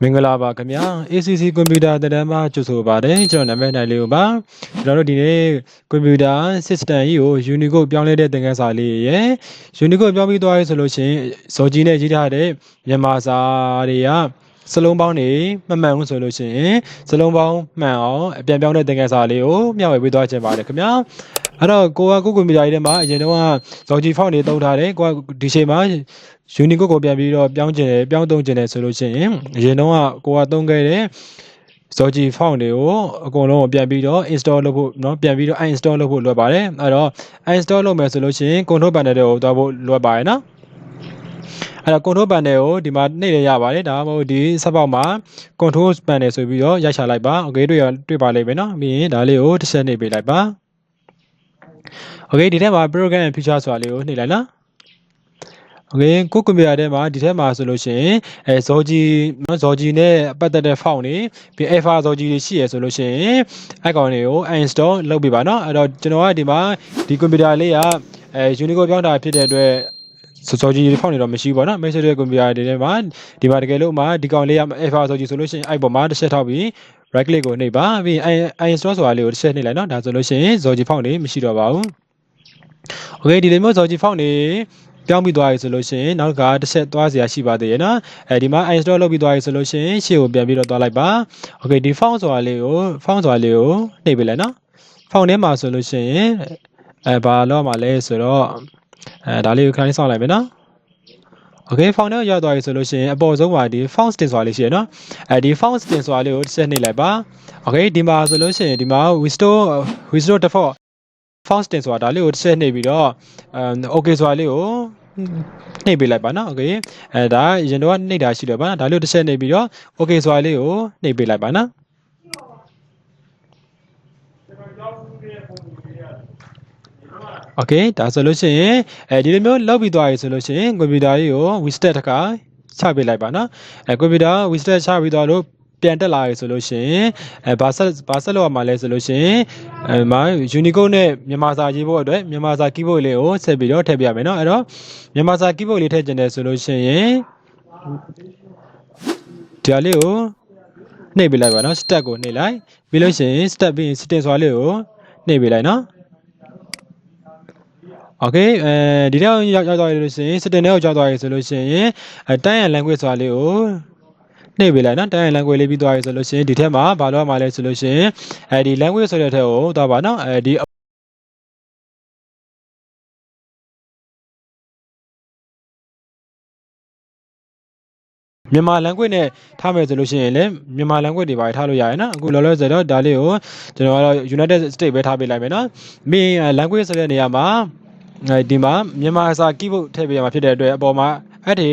မင်္ဂလာပါခင်ဗျာ ACC ကွန်ပျူတာတက်တန်းမှာကြိုဆိုပါတယ်ကျွန်တော်နာမည်နိုင်လေးကိုပါကျွန်တော်တို့ဒီနေ့ကွန်ပျူတာ system ကြီးကို Unicode ပြောင်းလဲတဲ့သင်ခန်းစာလေးရယ် Unicode ပြောင်းပြီးသွားပြီဆိုလို့ရှိရင်ဇော်ကြီးနဲ့ရေးထားတဲ့မြန်မာစာတွေကစလုံးပေါင်းနေမမှန်ဘူးဆိုလို့ရှိရင်စလုံးပေါင်းမှန်အောင်အပြန်ပြောင်းတဲ့သင်ခန်းစာလေးကိုမျှဝေပေးသွားခြင်းပါတယ်ခင်ဗျာ အဲ့တော့ကိုကကိုကွန်ပျူတာကြီးထဲမှာအရင်တော့ဇော်ကြီးဖောက်နေတုံးထားတယ်ကိုကဒီချိန်မှာ Unicode ကိုပြန်ပြီးတော့ပြောင်းကျင်တယ်ပြောင်းသုံးကျင်တယ်ဆိုလို့ရှိရင်အရင်တော့ကိုကသုံးခဲ့တဲ့ Zoji font တွေကိုအကုန်လုံးကိုပြန်ပြီးတော့ install လုပ်ဖို့เนาะပြန်ပြီးတော့ uninstall လုပ်ဖို့လွယ်ပါတယ်အဲ့တော့ uninstall လုပ်မယ်ဆိုလို့ရှိရင် control panel တွေကိုတွားဖို့လွယ်ပါတယ်နော်အဲ့တော့ control panel ကိုဒီမှာနှိပ်ရရပါတယ်ဒါမှမဟုတ်ဒီဆက်ပေါက်မှာ control panel ဆိုပြီးတော့ရိုက်ချလိုက်ပါ okay တွေ့ရတွေ့ပါလိမ့်မယ်နော်ပြီးရင်ဒါလေးကိုတစ်ချက်နှိပ်ပေးလိုက်ပါ okay ဒီထဲမှာ program and feature ဆိုတာလေးကိုနှိပ်လိုက်နော် โอเคကိုကွန်ပျူတာထဲမှာဒီထဲမှာဆိုလို့ရှိရင်အဲဇော်ဂျီနော်ဇော်ဂျီနဲ့ပတ်သက်တဲ့ font တွေပြီး alpha ဇော်ဂျီတွေရှိရဆိုလို့ရှိရင်အဲကောင်တွေကို uninstall လုပ်ပေးပါเนาะအဲ့တော့ကျွန်တော်ကဒီမှာဒီကွန်ပျူတာလေးကအဲ Unicode ပြောင်းတာဖြစ်တဲ့အတွက် စောစောကြီးဖောက်နေတော့မရှိဘူးပေါ့နော် message တဲ့ကွန်ပျူတာတွေထဲမှာဒီမှာတကယ်လို့မှဒီကောင်လေးက alpha စောကြီးဆိုလို့ရှိရင်အဲ့ပေါ်မှာတစ်ချက်ထောက်ပြီး right click ကိုနှိပ်ပါပြီး uninstall ဆိုတာလေးကိုတစ်ချက်နှိပ်လိုက်နော်ဒါဆိုလို့ရှိရင်ဇော်ကြီးဖောက်နေမရှိတော့ပါဘူး okay ဒီလိုမျိုးဇော်ကြီးဖောက်နေပြောင်းပြီးသွားပြီဆိုလို့ရှိရင်နောက်ကတစ်ဆက်သွားစရာရှိပါသေးရဲ့နော်အဲဒီမှာ install လုပ်ပြီးသွားပြီဆိုလို့ရှိရင်ရှေ့ကိုပြန်ပြီးတော့သွားလိုက်ပါ okay ဒီ font ဆိုတာလေးကို font ဆိုတာလေးကိုနှိပ်ပေးလိုက်နော် font ထဲမှာဆိုလို့ရှိရင်အဲဘာလောက်မှာလဲဆိုတော့ အဲဒါလေးကိုခဏလေးစောင့်လိုက်မယ်နော် Okay font ထဲကိုရောက်သွားပြီဆိုလို့ရှိရင်အပေါ်ဆုံးမှာဒီ font stem ဆိုတာလေးရှိရနော်အဲဒီ font stem ဆိုတာလေးကိုတစ်ချက်နှိပ်လိုက်ပါ Okay ဒီမှာဆိုလို့ရှိရင်ဒီမှာ restore restore default font stem ဆိုတာဒါလေးကိုတစ်ချက်နှိပ်ပြီးတော့အဲ okay ဆိုတာလေးကိုနှိပ်ပေးလိုက်ပါနော် okay အဲဒါရင်တော့နှိပ်တာရှိတယ်ပါနော်ဒါလေးကိုတစ်ချက်နှိပ်ပြီးတော့ okay ဆိုတာလေးကိုနှိပ်ပေးလိုက်ပါနော် Okay ဒါဆိုလို့ရှိရင်အဲဒီလိုမျိုးလောက်ပြီးသွားပြီဆိုလို့ရှိရင်ကွန်ပျူတာကြီးကို restart တစ်ခါချပေးလိုက်ပါနော်အဲကွန်ပျူတာ restart ချပြီးသွားလို့ပြန်တက်လာပြီဆိုလို့ရှိရင်အဲဘာဆက်ဘာဆက်လောက်ရမှာလဲဆိုလို့ရှိရင်အဲမှာ Unicode နဲ့မြန်မာစာရေးဖို့အတွက်မြန်မာစာ keyboard လေးကိုဆက်ပြီးတော့ထည့်ပြရမယ်เนาะအဲ့တော့မြန်မာစာ keyboard လေးထည့်ကျင်တယ်ဆိုလို့ရှိရင်ဒီဟာလေးကိုနှိပ်ပေးလိုက်ပါเนาะ step ကိုနှိပ်လိုက်ပြီးလို့ရှိရင် step ပြီးရင် setting ဆိုတာလေးကိုနှိပ်ပေးလိုက်เนาะ โอเคအဲဒီတော့ရောက်ရောက်သွားရလို့ရှိရင် setting ထဲကိုရောက်သွားရဆိုလို့ရှိရင်အဲတိုင်းရန် language ဆိုတာလေးကိုနှိပ်ပေးလိုက်နော်တိုင်းရန် language လေးပြီးသွားရဆိုလို့ရှိရင်ဒီထက်မှာဘာလို့ရမှာလဲဆိုလို့ရှိရင်အဲဒီ language ဆိုတဲ့ထက်ကိုသွားပါနော်အဲဒီမြန်မာ language နဲ့ထားမယ်ဆိုလို့ရှိရင်လည်းမြန်မာ language တွေပါထားလို့ရရနော်အခုလောလောဆယ်တော့ဒါလေးကိုကျွန်တော်ကတော့ United States ပဲထားပေးလိုက်မယ်နော် main language ဆိုတဲ့နေရာမှာအဲ ဒီမှာမြန်မာစာ keyboard ထည့်ပေးရမှာဖြစ်တဲ့အတွက်အပေါ်မှာအဲ့ဒီ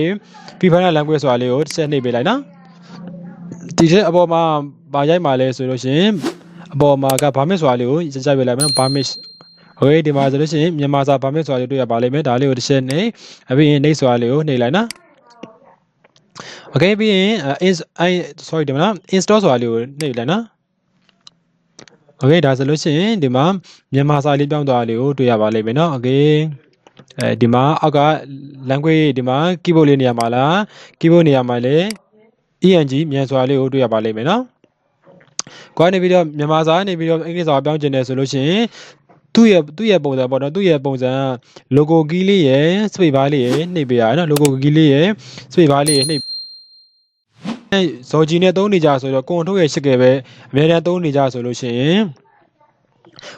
preferred language ဆိုတာလေးကိုတစ်ချက်နှိပ်ပေးလိုက်နော်ဒီထက်အပေါ်မှာဗာရိုက်မှာလဲဆိုလို့ရှိရင်အပေါ်မှာကဘာမစ်ဆိုတာလေးကိုစကြိုက်ပေးလိုက်မယ်ဘာမစ်โอเคဒီမှာဆိုလို့ရှိရင်မြန်မာစာဘာမစ်ဆိုတာလေးတွေ့ရပါလိမ့်မယ်ဒါလေးကိုတစ်ချက်နှိပ်အပြီးရင်နှိပ်ဆိုတာလေးကိုနှိပ်လိုက်နော် Okay ပြီးရင် is i sorry ဒီမှာ install ဆိုတာလေးကိုနှိပ်လိုက်နော် Okay ဒါဆိုလို့ရှိရင်ဒီမှာမြန်မာစာလေးပြောင်းသွားလေးကိုတွေ့ရပါလိမ့်မယ်နော် Okay အဲဒီမှာအောက်က language ဒီမှာ keyboard လေးနေရာမှာလား keyboard နေရာမှာလေ ENG မြန်စွာလေးကိုတွေ့ရပါလိမ့်မယ်နော်။ကိုကနေပြီးတော့မြန်မာစာကနေပြီးတော့အင်္ဂလိပ်စာပြောင်းကျင်တယ်ဆိုလို့ရှိရင်သူ့ရဲ့သူ့ရဲ့ပုံစံပေါ့နော်သူ့ရဲ့ပုံစံ logo key လေးရယ် space bar လေးရယ်နှိပ်ပေးရတယ်နော် logo key လေးရယ် space bar လေးရယ်နှိပ်အဲ ဇော်ဂျီနဲ့သုံးနေကြဆိုတော့ကွန်ထုတ်ရဲ့ရှစ်ကယ်ပဲအများအားသုံးနေကြဆိုလို့ရှိရင်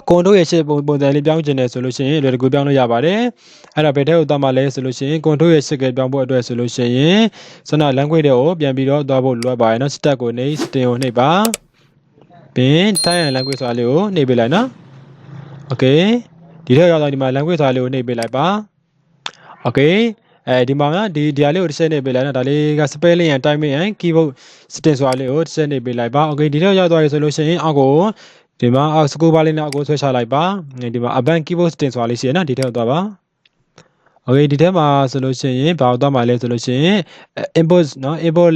ကွန်ထုတ်ရဲ့ရှစ်ပုံပုံစံလေးပြောင်းကျင်တယ်ဆိုလို့ရှိရင်လွယ်တကူပြောင်းလို့ရပါတယ်အဲ့ဒါဘယ်ထဲကိုသွားမှလဲဆိုလို့ရှိရင်ကွန်ထုတ်ရဲ့ရှစ်ကယ်ပြောင်းဖို့အတွက်ဆိုလို့ရှိရင်စန language တွေကိုပြန်ပြီးတော့သွားဖို့လွယ်ပါတယ်နော် step ကိုနှိပ် string ကိုနှိပ်ပါပြီး time and language ဆိုတာလေးကိုနှိပ်ပေးလိုက်နော် okay ဒီထက်ရောက်တော့ဒီမှာ language ဆိုတာလေးကိုနှိပ်ပေးလိုက်ပါ okay အဲဒီမှာဒီဒီဟာလေးကိုတစ်ချက်နေပေးလိုက်နော်ဒါလေးက spelling and timing and keyboard setting ဆိုတာလေးကိုတစ်ချက်နေပေးလိုက်ပါ okay ဒီထက်ရောက်သွားပြီဆိုလို့ရှိရင်အောက်ကိုဒီမှာအောက်စကူဘာလေးနဲ့အောက်ကိုဆွဲချလိုက်ပါဒီမှာ advanced keyboard setting ဆိုတာလေးရှိရနော်ဒီထက်သွားပါ okay ဒီထဲမှာဆိုလို့ရှိရင်ဘာလို့သွားမှာလဲဆိုလို့ရှိရင် import နော် import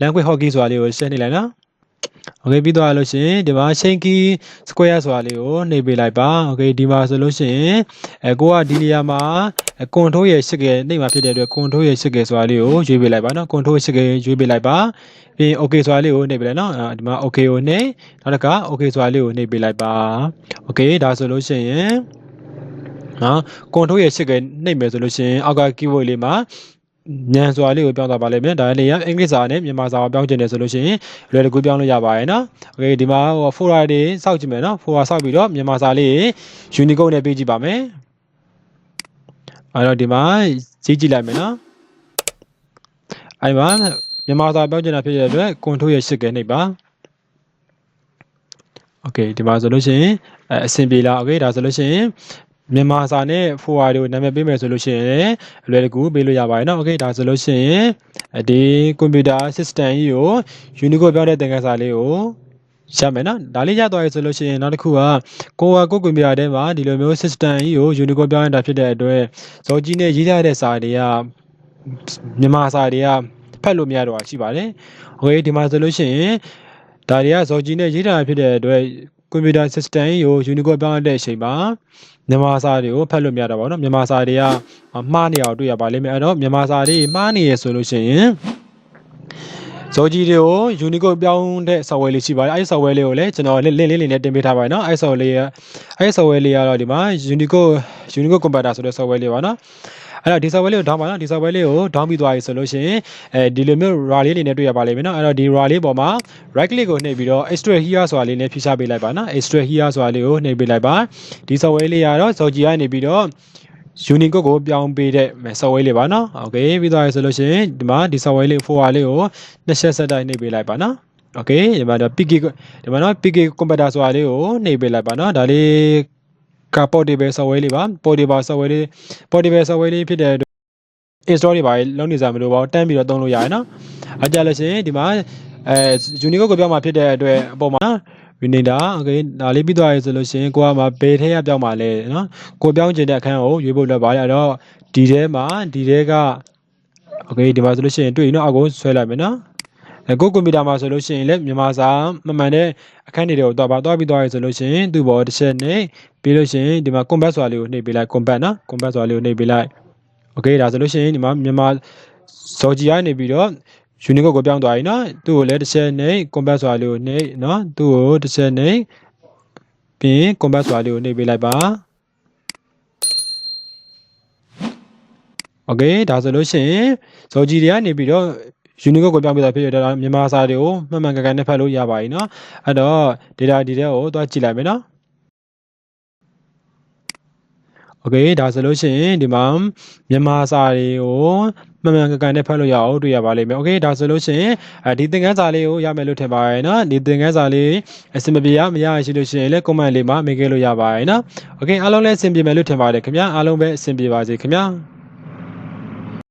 language hotkey ဆိုတာလေးကိုရှင်းနေလိုက်နော် โอเคပြီးသွားလို့ရှရင်ဒီမှာ shanky square ဆိုတာလေးကိုနှိပ်ပေးလိုက်ပါโอเคဒီမှာဆိုလို့ရှရင်အဲကိုကဒီနေရာမှာ control ရဲ့ရှစ်ကဲနှိပ်မှာဖြစ်တဲ့အတွက် control ရဲ့ရှစ်ကဲဆိုတာလေးကိုရွေးပေးလိုက်ပါเนาะ control ရှစ်ကဲရွေးပေးလိုက်ပါပြီးရင် okay ဆိုတာလေးကိုနှိပ်ပေးလိုက်เนาะဒီမှာ okay ကိုနှိပ်နောက်တစ်ခါ okay ဆိုတာလေးကိုနှိပ်ပေးလိုက်ပါ okay ဒါဆိုလို့ရှရင်နော် control ရဲ့ရှစ်ကဲနှိပ်မယ်ဆိုလို့ရှရင်အောက်က keyboard လေးမှာ ညံစွာလေးကိုပြောင်းသွားပါလိမ့်မယ်ဒါလေးကအင်္ဂလိပ်စာနဲ့မြန်မာစာကိုပြောင်းချင်တယ်ဆိုလို့ရှိရင်လွယ်တကူပြောင်းလို့ရပါရဲ့နော်โอเคဒီမှာဟို folder တွေစောက်ကြည့်မယ်နော် folder စောက်ပြီးတော့မြန်မာစာလေး Unicode နဲ့ပေးကြည့်ပါမယ်အဲ့တော့ဒီမှာကြီးကြည့်လိုက်မယ်နော်အဲ့မှာမြန်မာစာပြောင်းချင်တာဖြစ်တဲ့အတွက် control ရဲ့ရှစ်ကဲနှိပ်ပါโอเคဒီမှာဆိုလို့ရှိရင်အဲအဆင်ပြေလားโอเคဒါဆိုလို့ရှိရင် မြန်မာစာနဲ့ forward ကိုနာမည်ပေးမယ်ဆိုလို့ရှိရင်လည်းအလွယ်တကူပေးလို့ရပါတယ်เนาะโอเคဒါဆိုလို့ရှိရင်ဒီ computer system ကြီးကို Unicode ပြောင်းတဲ့သင်ခန်းစာလေးကိုရမယ်နော်ဒါလေးရသွားပြီဆိုလို့ရှိရင်နောက်တစ်ခုကကိုကကိုကွန်ပျူတာထဲမှာဒီလိုမျိုး system ကြီးကို Unicode ပြောင်းရတာဖြစ်တဲ့အတွက်ဇော်ကြီးနဲ့ရေးထားတဲ့စာတွေကမြန်မာစာတွေကဖတ်လို့မရတော့ရှိပါတယ်โอเคဒီမှာဆိုလို့ရှိရင်ဒါတွေကဇော်ကြီးနဲ့ရေးထားတာဖြစ်တဲ့အတွက် ကွန်ပျူတာ system ကြီးကို Unicode ပြောင်းရတဲ့အချိန်မှာမြန်မာစာတွေကိုဖတ်လို့မရတော့ပါဘူးเนาะမြန်မာစာတွေကမှားနေအောင်တွေ့ရပါလိမ့်မယ်အဲ့တော့မြန်မာစာတွေမှားနေရဆိုလို့ရှိရင် ဇော်ကြီးတွေကို Unicode ပြောင်းတဲ့ software လေးရှိပါတယ်အဲဒီ software လေးကိုလည်းကျွန်တော် link လေးနဲ့တင်ပေးထားပါတယ်နော်အဲဒီ software လေးအဲဒီ software လေးကတော့ဒီမှာ Unicode Unicode Computer ဆိုတဲ့ software လေးပါနော်အဲ့တော့ဒီ software လေးကို down ပါနော်ဒီ software လေးကို down ပြီးသွားပြီဆိုလို့ရှိရင်အဲဒီလိုမျိုး raw လေးအနေနဲ့တွေ့ရပါလိမ့်မယ်နော်အဲ့တော့ဒီ raw လေးပေါ်မှာ right click ကိုနှိပ်ပြီးတော့ extract here ဆိုတာလေးနဲ့ဖြည့်ချပေးလိုက်ပါနော် extract here ဆိုတာလေးကိုနှိပ်ပေးလိုက်ပါဒီ software လေးကတော့ Zoji ကနေပြီးတော့ Unicode ကိုပြောင်းပေးတဲ့ software လေးပါနော်။ Okay ပြီးသွားပြီဆိုလို့ရှိရင်ဒီမှာဒီ software လေး folder လေးကိုနှစ်ချက်ဆက်တိုက်နှိပ်ပေးလိုက်ပါနော်။ Okay ဒီမှာတော့ PK ဒီမှာတော့ PK computer ဆိုတာလေးကိုနှိပ်ပေးလိုက်ပါနော်။ဒါလေးက portable software လေးပါ။ portable software လေး portable software လေးဖြစ်တဲ့ install တွေပါလုံးနေစားမလို့ပါတန်းပြီးတော့သုံးလို့ရတယ်နော်။အဲကြလို့ရှိရင်ဒီမှာအဲ Unicode ကိုပြောင်းมาဖြစ်တဲ့အတွက်အပေါ်မှာ Renender okay ဒါလေးပြီးသွားပြီဆိုလို့ရှိရင်ကိုကမှာဘယ်ထဲကပြောင်းมาလဲနော်ကိုပြောင်းချင်တဲ့အခန်းကိုရွေးဖို့လွယ်ပါတယ်အဲ့တော့ဒီထဲမှာဒီထဲက okay ဒီမှာဆိုလို့ရှိရင်တွေ့ရင်တော့အကုန်ဆွဲလိုက်မယ်နော်အဲကိုကွန်ပျူတာမှာဆိုလို့ရှိရင်လည်းမြန်မာစာမမှန်တဲ့အခန်းတွေကိုတော့ပါတော့ပြီးသွားပြီဆိုလို့ရှိရင်သူ့ဘောတစ်ချက်နဲ့ပြီးလို့ရှိရင်ဒီမှာ combat ဆိုတာလေးကိုနှိပ်ပေးလိုက် combat နော် combat ဆိုတာလေးကိုနှိပ်ပေးလိုက် โอเคဒါဆိုလို့ရှိရင်ဒီမှာမြန်မာဇော်ဂျီကနေပြီးတော့ Unicode ကိုပြောင်းသွားပြီเนาะသူ့ကိုလည်းတစ်ချက်နဲ့ combat ဆိုတာလေးကိုနှိပ်เนาะသူ့ကိုတစ်ချက်နဲ့ပြီးရင် combat ဆိုတာလေးကိုနှိပ်ပေးလိုက်ပါโอเคဒါဆိုလို့ရှိရင်ဇော်ဂျီတွေကနေပြီးတော့ Unicode ကိုပြောင်းပြတာဖြစ်ရတော့မြန်မာစာတွေကိုမှန်မှန်ကန်ကန်နဲ့ဖတ်လို့ရပါပြီเนาะအဲ့တော့ data ဒီတဲ့ကိုသွားကြည့်လိုက်မယ်เนาะ โอเคဒါဆိုလို့ရှိရင်ဒီမှာမြန်မာစာတွေကိုမှန်မှန်ကန်ကန်နဲ့ဖတ်လို့ရအောင်တွေ့ရပါလိမ့်မယ်โอเคဒါဆိုလို့ရှိရင်အဲဒီသင်ခန်းစာလေးကိုရမယ်လို့ထင်ပါတယ်เนาะဒီသင်ခန်းစာလေးအဆင်မပြေရမရရှိလို့ရှိရင်လည်း comment လေးမှာမေးခဲ့လို့ရပါတယ်เนาะโอเคအားလုံးလည်းအဆင်ပြေမယ်လို့ထင်ပါတယ်ခင်ဗျာအားလုံးပဲအဆင်ပြေပါစေခင်ဗျာ